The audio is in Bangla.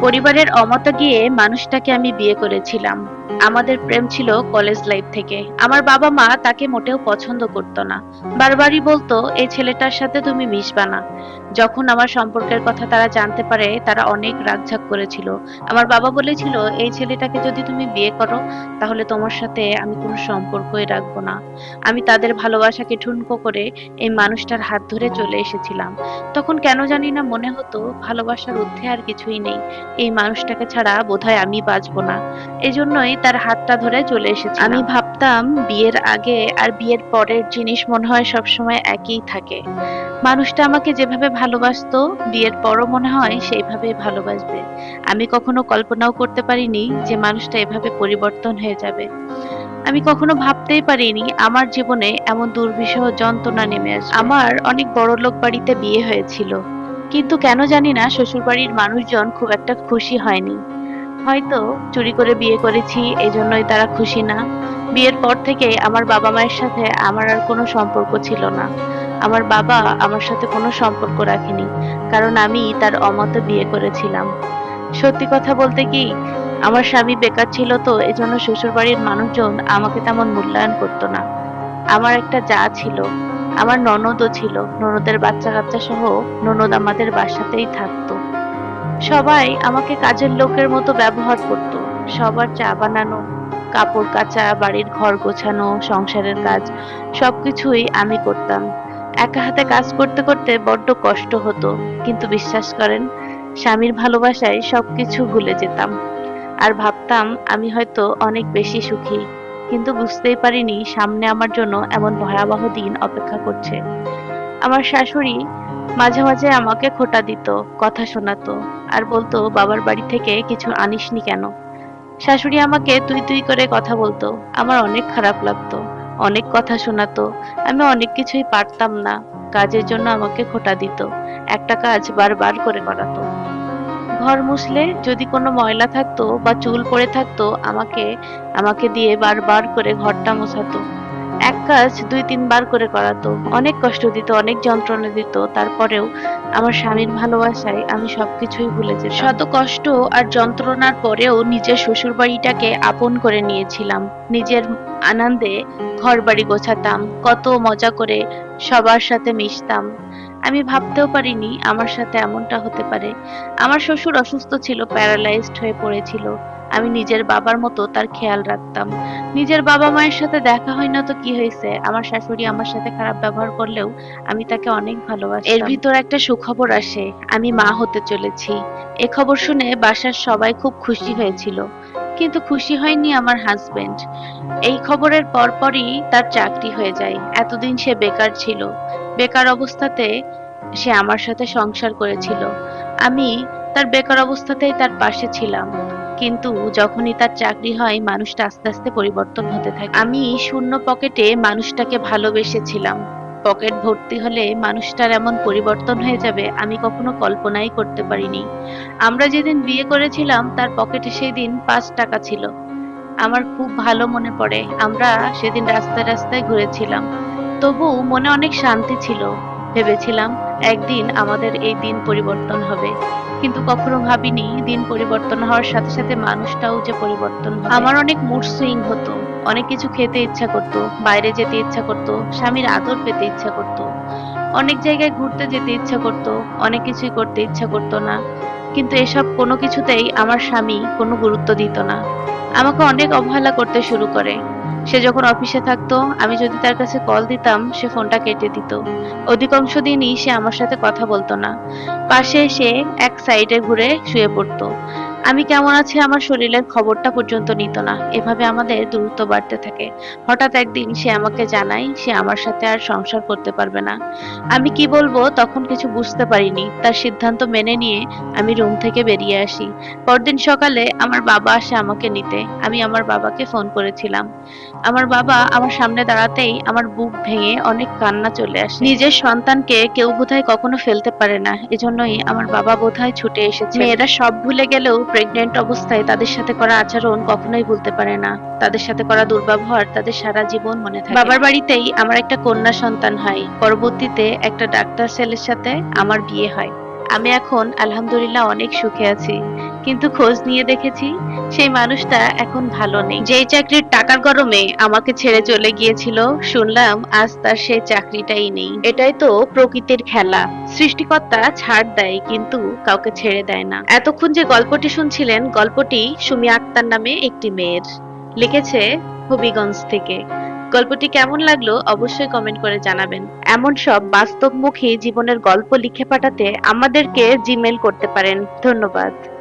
পরিবারের অমতে গিয়ে মানুষটাকে আমি বিয়ে করেছিলাম। আমাদের প্রেম ছিল কলেজ লাইফ থেকে। আমার বাবা মা তাকে মোটেও পছন্দ করতো না। বারবারই বলতো, এই ছেলেটার সাথে তুমি মিশবা না। যখন আমার সম্পর্কের কথা তারা জানতে পারে, তারা অনেক রাগঝাক করেছিল। আমার বাবা বলেছিল, এই ছেলেটাকে যদি তুমি বিয়ে করো, তাহলে তোমার সাথে আমি কোনো সম্পর্কই রাখব না। আমি তাদের ভালোবাসাকে ঠুনকো করে এই মানুষটার হাত ধরে চলে এসেছিলাম। তখন কেন জানি না মনে হতো, ভালোবাসার ঊর্ধ্বে আর কিছুই নেই। এই মানুষটাকে ছাড়া বোধহয় আমি বাঁচবো না। এজন্যই তার হাতটা ধরে চলে এসেছি আমি ভাবতাম বিয়ের আগে আর বিয়ের পরের জিনিস মনে হয় সবসময় একই থাকে। মানুষটা আমাকে যেভাবে ভালোবাসতো বিয়ের পরও মনে হয় সেইভাবেই ভালোবাসবে। আমি কখনো কল্পনাও করতে পারিনি যে মানুষটা এভাবে পরিবর্তন হয়ে যাবে। আমি কখনো ভাবতেই পারিনি আমার জীবনে এমন দুর্বিষহ যন্ত্রণা নেমে আসবে। আমার অনেক বড় লোক বাড়িতে বিয়ে হয়েছিল। কিন্তু কেন জানি না শ্বশুরবাড়ির মানুষজন খুব একটা খুশি হয়নি। হয়তো চুরি করে বিয়ে করেছি, এজন্যই তারা খুশি না। বিয়ের পর থেকে আমার বাবা মায়ের সাথে আমার আর কোনো সম্পর্ক ছিল না। আমার বাবা আমার সাথে কোনো সম্পর্ক রাখেনি, কারণ আমি তার অমতে বিয়ে করেছিলাম। সত্যি কথা বলতে কি, আমার স্বামী বেকার ছিল তো, এজন্য শ্বশুরবাড়ির মানুষজন আমাকে তেমন মূল্যায়ন করতো না। আমার একটা যা ছিল আমার ননদও ছিল। ননদের বাচ্চা কাচ্চা সহ ননদ আমাদের বাসাতেই থাকতো। সবাই আমাকে কাজের লোকের মতো ব্যবহার করত। সবার চা বানানো, কাপড় কাচা, বাড়ির ঘর গোছানো, সংসারের কাজ, সবকিছুই আমি করতাম। একা হাতে কাজ করতে করতে বড্ড কষ্ট হতো। কিন্তু বিশ্বাস করেন, স্বামীর ভালোবাসায় সবকিছু ভুলে যেতাম। আর ভাবতাম, আমি হয়তো অনেক বেশি সুখী। কিন্তু বুঝতেই পারিনি সামনে আমার জন্য এমন ভয়াবহ দিন অপেক্ষা করছে। আমার শাশুড়ি মাঝে মাঝে আমাকে খোটা দিত, কথা শোনাতো আর বলতো, বাবার বাড়ি থেকে কিছু আনিসনি কেন? শাশুড়ি আমাকে তুই তুই করে কথা বলতো, আমার অনেক খারাপ লাগতো, অনেক কথা শোনাতো, আমি অনেক কিছুই পারতাম না, কাজের জন্য আমাকে খোটা দিত, একটা কাজ বারবার করে করাতো। ঘর মুছলে যদি কোনো ময়লা থাকতো বা চুল পড়ে থাকতো, আমাকে আমাকে দিয়ে বারবার করে ঘরটা মোছাতো। এক কাজ দুই তিনবার করে করাতো। অনেক কষ্ট দিত, অনেক যন্ত্রণা দিত। তারপরেও আমার স্বামীর ভালোবাসায় আমি সবকিছুই ভুলে যেতাম। শত কষ্ট আর যন্ত্রণার পরেও নিজের শ্বশুর বাড়িটাকে আপন করে নিয়েছিলাম। নিজের আনন্দে ঘর বাড়ি গোছাতাম। কত মজা করে সবার সাথে মিশতাম। আমি ভাবতেও পারিনি আমার সাথে এমনটা হতে পারে। আমার শ্বশুর অসুস্থ ছিল, প্যারালাইজড হয়ে পড়েছিল। আমি নিজের বাবার মতো তার খেয়াল রাখতাম। নিজের বাবা মায়ের সাথে দেখা হয় না তো কি হয়েছে? আমার শাশুড়ি আমার সাথে খারাপ ব্যবহার করলেও আমি তাকে অনেক ভালোবাসি এর ভিতর একটা সুখবর আসে, আমি মা হতে চলেছি। এ খবর শুনে বাসার সবাই খুব খুশি হয়েছিল। কিন্তু খুশি হয়নি আমার হাজবেন্ড এই খবরের পরপরই তার চাকরি হয়ে যায়। এতদিন সে বেকার ছিল। বেকার অবস্থাতে সে আমার সাথে সংসার করেছিল। আমি তার বেকার অবস্থাতেই তার পাশে ছিলাম। কিন্তু যখনই তার চাকরি হয়, মানুষটা আস্তে আস্তে পরিবর্তন হতে থাকে। আমি শূন্য পকেটে মানুষটাকে ভালোবেসেছিলাম। পকেট ভর্তি হলে মানুষটার এমন পরিবর্তন হয়ে যাবে, আমি কখনো কল্পনাই করতে পারিনি। আমরা যেদিন বিয়ে করেছিলাম, তার পকেটে সেই দিন পাঁচ টাকা ছিল। আমার খুব ভালো মনে পড়ে, আমরা সেদিন রাস্তায় রাস্তায় ঘুরেছিলাম। তবু মনে অনেক শান্তি ছিল, ভেবেছিলাম একদিন আমাদের এই দিন পরিবর্তন হবে। কিন্তু কখনো ভাবিনি দিন পরিবর্তন হওয়ার সাথে সাথে মানুষটাও যে পরিবর্তন আমার অনেক মুড সুইং হতো। অনেক কিছু খেতে ইচ্ছা করতো, বাইরে যেতে ইচ্ছা করতো, স্বামীর আদর পেতে ইচ্ছা করতো। অনেক জায়গায় ঘুরতে যেতে ইচ্ছা করতো, অনেক কিছুই করতে ইচ্ছা করতো না। কিন্তু এসব কোনো কিছুতেই আমার স্বামী কোনো গুরুত্ব দিত না। আমাকে অনেক অবহেলা করতে শুরু করে। সে যখন অফিসে থাকতো, আমি যদি তার কাছে কল দিতাম, সে ফোনটা কেটে দিত। অধিকাংশ দিনই সে আমার সাথে কথা বলতো না। পাশে এসে এক সাইডে ঘুরে শুয়ে পড়তো। আমি কেমন আছি আমার শরীরের খবরটা পর্যন্ত নিত না। এভাবে আমাদের দূরত্ব বাড়তে থাকে। হঠাৎ একদিন সে আমাকে জানায়, সে আমার সাথে আর সংসার করতে পারবে না। আমি কি বলব তখন কিছু বুঝতে পারিনি। তার সিদ্ধান্ত মেনে নিয়ে আমি রুম থেকে বেরিয়ে আসি। পরদিন সকালে আমার বাবা আসে আমাকে নিতে। আমি আমার বাবাকে ফোন করেছিলাম। আমার বাবা আমার সামনে দাঁড়াতেই আমার বুক ভেঙে অনেক কান্না চলে আসে। নিজের সন্তানকে কেউ বোধহয় কখনো ফেলতে পারে না। এজন্যই আমার বাবা বোধহয় ছুটে এসেছে। মেয়েরা সব ভুলে গেলেও প্রেগনেন্ট অবস্থায় তাদের সাথে করা আচরণ কখনোই ভুলতে পারে না। তাদের সাথে করা দুর্ব্যবহার তাদের সারা জীবন মনে থাকে। বাবার বাড়িতেই আমার একটা কন্যা সন্তান হয়। পরবর্তীতে একটা ডাক্তার ছেলের সাথে আমার বিয়ে হয়। আমি এখন আলহামদুলিল্লাহ অনেক সুখে আছি। কিন্তু খোঁজ নিয়ে দেখেছি, সেই মানুষটা এখন ভালো নেই। যেই চাকরির টাকার গরমে আমাকে ছেড়ে চলে গিয়েছিল, শুনলাম আজ তার সেই চাকরিটাই নেই। এটাই তো প্রকৃতির খেলা। সৃষ্টিকর্তা ছাড় দেয় কিন্তু কাউকে ছেড়ে দেয় না। এতক্ষণ যে গল্পটি শুনছিলেন, গল্পটি সুমি আক্তার নামে একটি মেয়ের। লিখেছে হবিগঞ্জ থেকে। গল্পটি কেমন লাগল অবশ্যই কমেন্ট করে জানাবেন। এমন সব বাস্তবমুখী জীবনের গল্প লিখে পাঠাতে আমাদেরকে জিমেল করতে পারেন। ধন্যবাদ।